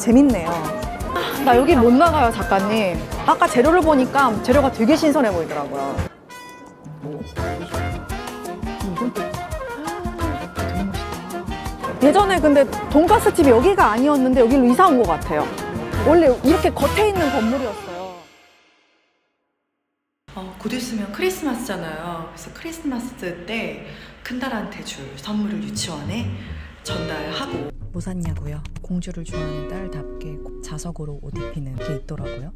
재밌네요. 나 여기 못 나가요, 작가님. 아까 재료를 보니까 재료가 되게 신선해 보이더라고요. 예전에 근데 돈가스 집이 여기가 아니었는데 여기로 이사 온 것 같아요. 원래 이렇게 겉에 있는 건물이었어요. 어, 곧 있으면 크리스마스잖아요. 그래서 크리스마스 때 큰딸한테 줄 선물을 유치원에 전달하고 뭐 샀냐고요? 공주를 좋아하는 딸답게 꼭 자석으로 옷 입히는 게 있더라고요.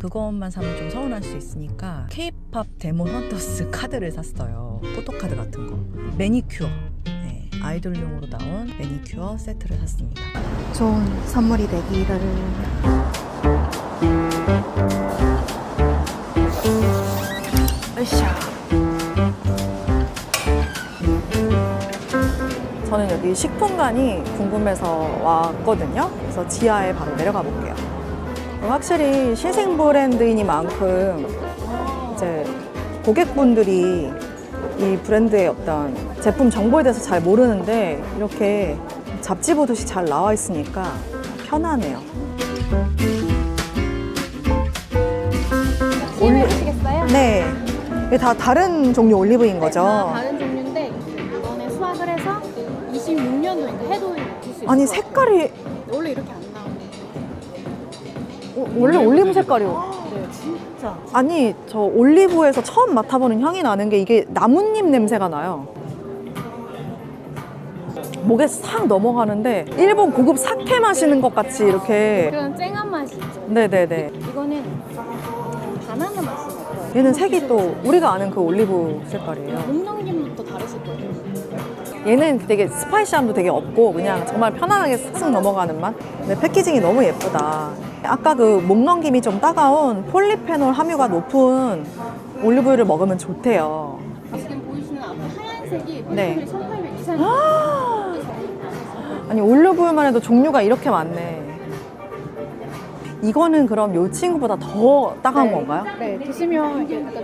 그것만 사면 좀 서운할 수 있으니까 K-팝 데몬 헌터스 카드를 샀어요. 포토카드 같은 거. 매니큐어. 네, 아이돌용으로 나온 매니큐어 세트를 샀습니다. 좋은 선물이 되기를. 으쌰. 저는 여기 식품관이 궁금해서 왔거든요. 그래서 지하에 바로 내려가 볼게요. 확실히 신생 브랜드이니만큼 이제 고객분들이 이 브랜드의 어떤 제품 정보에 대해서 잘 모르는데 이렇게 잡지 보듯이 잘 나와 있으니까 편하네요. 올리 시겠어요? 네. 이게 다 다른 종류 올리브인 다 거죠? 다 아니. 색깔이 원래 이렇게 안 나오는데 어, 원래 올리브 색깔이요. 네 진짜 아니, 저 올리브에서 처음 맡아보는 향이 나는 게 이게 나뭇잎 냄새가 나요. 목에 싹 넘어가는데 일본 고급 사케 마시는 것 같이 이렇게. 그런 쨍한 맛이 있죠 네네네. 이거는 바나나 맛이 나요 얘는 색이 또 우리가 아는 그 올리브 색깔이에요. 목넘김부터 다르실 거예요 얘는 되게 스파이시함도 되게 없고 그냥 정말 편안하게 쓱쓱 넘어가는 맛. 근데 패키징이 너무 예쁘다. 아까 그 목 넘김이 좀 따가운 폴리페놀 함유가 높은 올리브유를 먹으면 좋대요. 지금 보이시는 앞에 하얀색이 네. 폴리페놀이 1800 이상이에요 아니 올리브유만 해도 종류가 이렇게 많네. 이거는 그럼 요 친구보다 더 따가운 네. 건가요? 네 드시면 이게 약간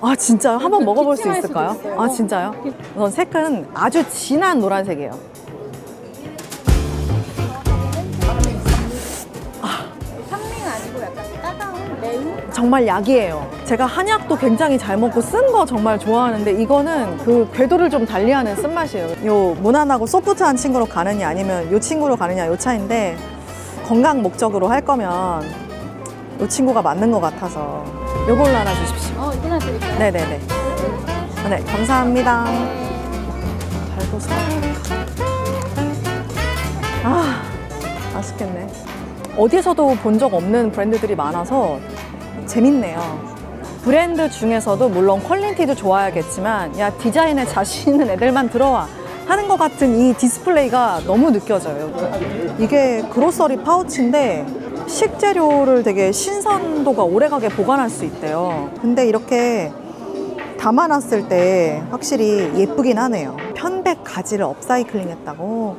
아 진짜요? 한번 먹어볼 수 있을까요? 있어요. 아 진짜요? 우선 색은 아주 진한 노란색이에요. 산미가 아니고 약간 따가운 매운 정말 약이에요. 제가 한약도 굉장히 잘 먹고 쓴 거 정말 좋아하는데 이거는 그 궤도를 좀 달리하는 쓴맛이에요. 요 무난하고 소프트한 친구로 가느냐 아니면 요 친구로 가느냐 요 차인데 건강 목적으로 할 거면 요 친구가 맞는 것 같아서 요걸로 하나 주십시오. 드릴까요? 네네네. 네, 감사합니다. 달고서. 아, 맛있겠네. 어디서도 본 적 없는 브랜드들이 많아서 재밌네요. 브랜드 중에서도 물론 퀄리티도 좋아야겠지만, 야, 디자인에 자신 있는 애들만 들어와. 하는 것 같은 이 디스플레이가 너무 느껴져요. 이게 그로서리 파우치인데 식재료를 되게 신선도가 오래가게 보관할 수 있대요. 근데 이렇게 담아놨을 때 확실히 예쁘긴 하네요. 편백 가지를 업사이클링 했다고.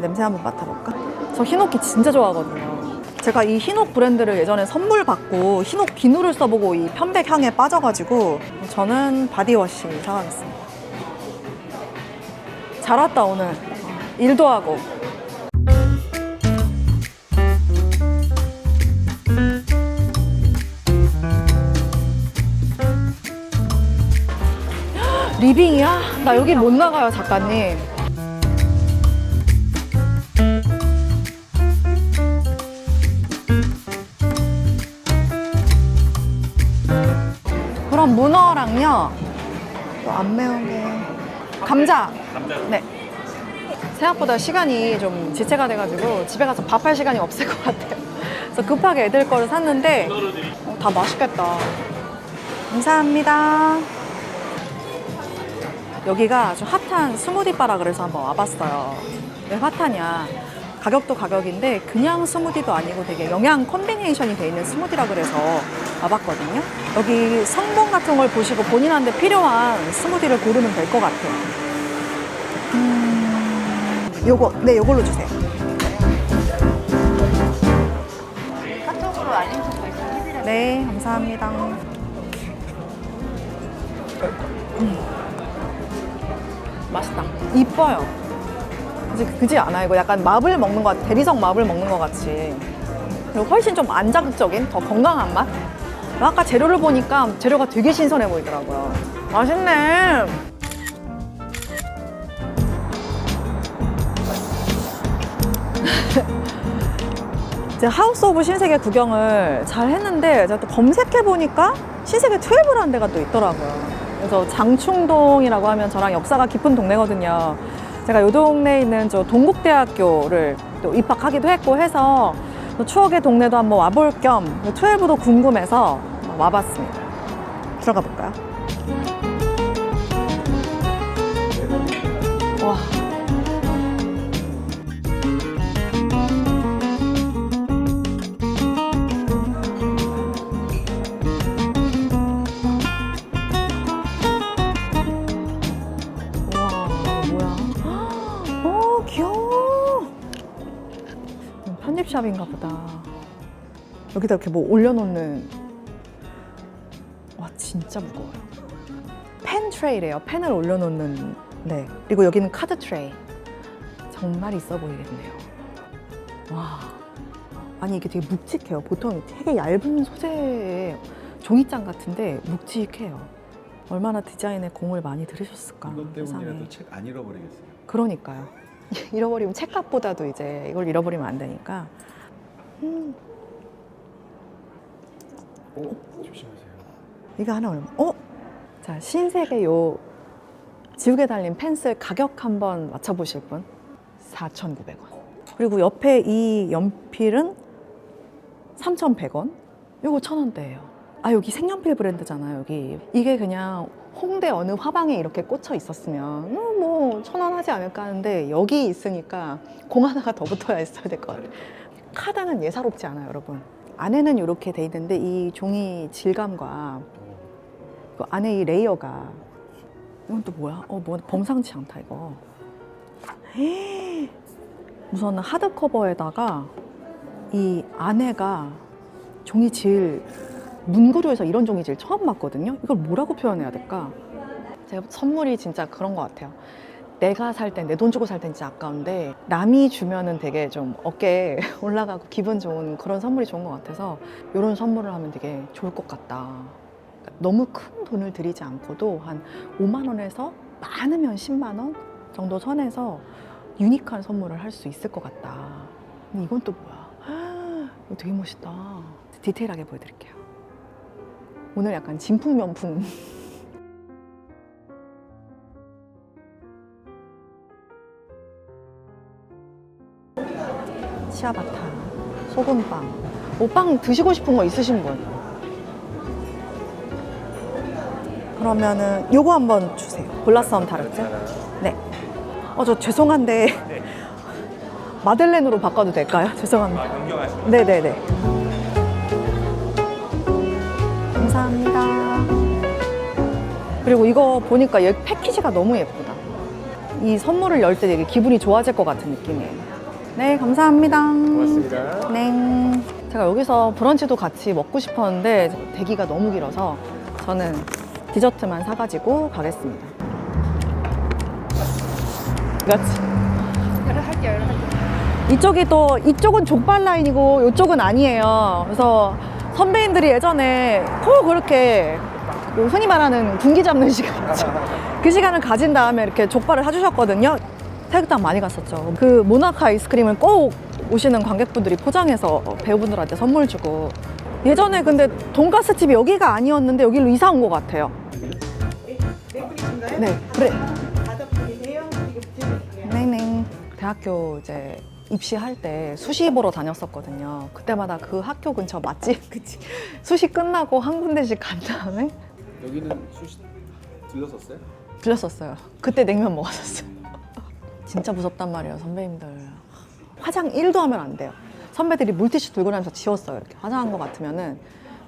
냄새 한번 맡아볼까? 저 흰옥기 진짜 좋아하거든요. 제가 이 흰옥 브랜드를 예전에 선물 받고 흰옥 비누를 써보고 이 편백 향에 빠져가지고 저는 바디워시 사가겠습니다. 잘 왔다 오늘. 일도 하고. 리빙이야? 나 여기 못 나가요, 작가님. 그럼 문어랑요. 또안 매운 게. 감자. 네. 생각보다 시간이 좀 지체가 돼가지고 집에 가서 밥할 시간이 없을 것 같아요. 그래서 급하게 애들 거를 샀는데 어, 다 맛있겠다. 감사합니다. 여기가 아주 핫한 스무디 바라 그래서 한번 와봤어요. 왜 핫하냐? 가격도 가격인데 그냥 스무디도 아니고 되게 영양 컨비네이션이 돼 있는 스무디라 그래서 와봤거든요. 여기 성분 같은 걸 보시고 본인한테 필요한 스무디를 고르면 될 것 같아요. 음, 요거, 네, 요걸로 주세요. 카톡으로 알림 좀 해드려요 네, 감사합니다. 음. 맛있다. 이뻐요. 그지, 그지 않아? 이거 약간 마블 먹는 것 같아. 대리석 마블 먹는 것 같이. 그리고 훨씬 좀 안 자극적인, 더 건강한 맛? 아까 재료를 보니까 재료가 되게 신선해 보이더라고요. 맛있네. 이제 하우스 오브 신세계 구경을 잘 했는데 제가 또 검색해 보니까 신세계 12라는 데가 또 있더라고요. 그래서 장충동이라고 하면 저랑 역사가 깊은 동네거든요. 제가 이 동네에 있는 저 동국대학교를 또 입학하기도 했고 해서 또 추억의 동네도 한번 와볼 겸 12도 궁금해서 와봤습니다. 들어가 볼까요? 와. 음, 편집샵인가 보다. 여기다 이렇게 뭐 올려놓는. 와, 진짜 무거워요. 펜 트레이래요. 펜을 올려놓는. 네. 그리고 여기는 카드 트레이. 정말 있어 보이겠네요. 와. 아니, 이게 되게 묵직해요. 보통 되게 얇은 소재의 종이장 같은데 묵직해요. 얼마나 디자인에 공을 많이 들이셨을까. 이것 세상에. 때문이라도 책 안 잃어버리겠어요. 그러니까요. 잃어버리면 책값보다도 이제 이걸 잃어버리면 안 되니까. 음, 오, 조심하세요. 이거 하나 얼마? 어? 자, 신세계 요 지우개 달린 펜슬 가격 한번 맞춰보실 분? 4,900원. 그리고 옆에 이 연필은 3,100원. 요거 1,000원대예요. 아, 여기 색연필 브랜드잖아요, 여기. 이게 그냥 홍대 어느 화방에 이렇게 꽂혀 있었으면 음, 뭐, 1,000원 하지 않을까 하는데 여기 있으니까 공 하나가 더 붙어야 있어야 될 것 같아요. 카드는 예사롭지 않아요, 여러분. 안에는 이렇게 돼 있는데 이 종이 질감과 그 안에 이 레이어가 이건 또 뭐야? 어, 뭐 범상치 않다 이거. 헤이. 우선은 하드 커버에다가 이 안에가 종이 질 문구류에서 이런 종이 질 처음 봤거든요. 이걸 뭐라고 표현해야 될까? 제가 선물이 진짜 그런 것 같아요. 내가 살 땐 내 돈 주고 살 땐 진짜 아까운데 남이 주면은 되게 좀 어깨에 올라가고 기분 좋은 그런 선물이 좋은 것 같아서 이런 선물을 하면 되게 좋을 것 같다. 그러니까 너무 큰 돈을 들이지 않고도 한 5만 원에서 많으면 10만 원 정도 선에서 유니크한 선물을 할 수 있을 것 같다. 근데 이건 또 뭐야? 이거 되게 멋있다. 디테일하게 보여드릴게요. 오늘 약간 진풍면풍 치아바타, 소금빵. 오빵 드시고 싶은 거 있으신 분? 그러면은 요거 한번 주세요. 블라썸 타르트. 네. 어, 저 죄송한데 마들렌으로 바꿔도 될까요? 죄송합니다. 네네네. 감사합니다. 그리고 이거 보니까 여기 패키지가 너무 예쁘다. 이 선물을 열 때 되게 기분이 좋아질 것 같은 느낌이에요. 네, 감사합니다. 고맙습니다. 네. 제가 여기서 브런치도 같이 먹고 싶었는데 대기가 너무 길어서 저는 디저트만 사가지고 가겠습니다. 그렇지. 이쪽이 또 이쪽은 족발 라인이고 이쪽은 아니에요. 그래서 선배님들이 예전에 꼭 그렇게 그 흔히 말하는 군기 잡는 시간 있죠. 그 시간을 가진 다음에 이렇게 족발을 사주셨거든요. 태극당 많이 갔었죠. 그 모나카 아이스크림을 꼭 오시는 관객분들이 포장해서 배우분들한테 선물 주고 예전에 근데 돈가스 집이 여기가 아니었는데 여기로 이사 온 것 같아요. 네, 그래. 네네. 대학교 이제 입시할 때 수시 보러 다녔었거든요. 그때마다 그 학교 근처 맛집, 그치? 수시 끝나고 한 군데씩 간 다음에 여기는 수시 들렀었어요? 들렸었어요. 그때 냉면 먹었었어요. 진짜 무섭단 말이에요, 선배님들. 화장 1도 하면 안 돼요. 선배들이 물티슈 들고 다니면서 지웠어요. 이렇게 화장한 것 같으면은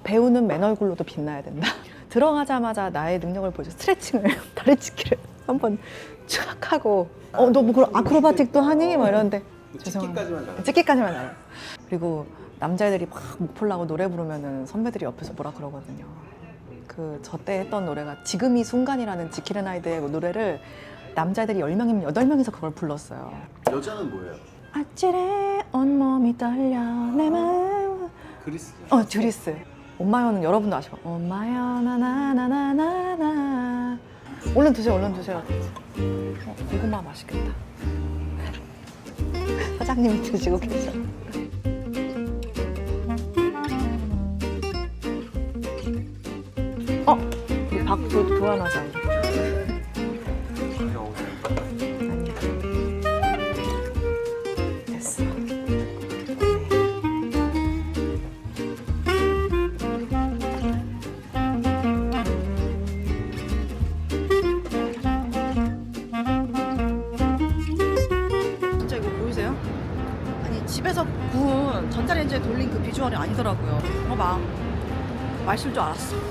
배우는 맨 얼굴로도 빛나야 된다. 들어가자마자 나의 능력을 보여줘. 스트레칭을, 다리 찢기를 한번 촥 하고 어, 너 뭐 그런 아크로바틱도 하니? 막 이러는데 죄송합니다. 찍기까지만 알아요. 그리고 남자애들이 막 목폴라고 노래 부르면은 선배들이 옆에서 뭐라 그러거든요. 그 저 때 했던 노래가 지금 이 순간이라는 지키는 아이들의 노래를 남자들이 10명이면 8명이서 그걸 불렀어요. 여자는 뭐예요? 아찔해 온몸이 떨려 내 마음 그리스. 어 드리스 엄마요는 여러분도 아시고 엄마요 나나나나나나 얼른 드세요 얼른 드세요 어, 고구마 맛있겠다 사장님이 드시고 계셔 어? 박도 교환하자 진짜 이거 보이세요? 아니 집에서 구운 전자레인지에 돌린 그 비주얼이 아니더라고요. 봐봐. 맛있을 줄 알았어.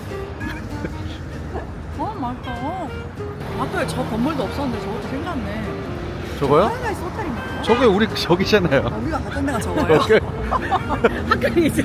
어 맛있 다. 아까 저 건물도 없었는데 저것도 생겼네. 저거요? 호텔인가? 저게 우리 저기잖아요. 우리가 갔던 데가 저거예요. 학교이죠.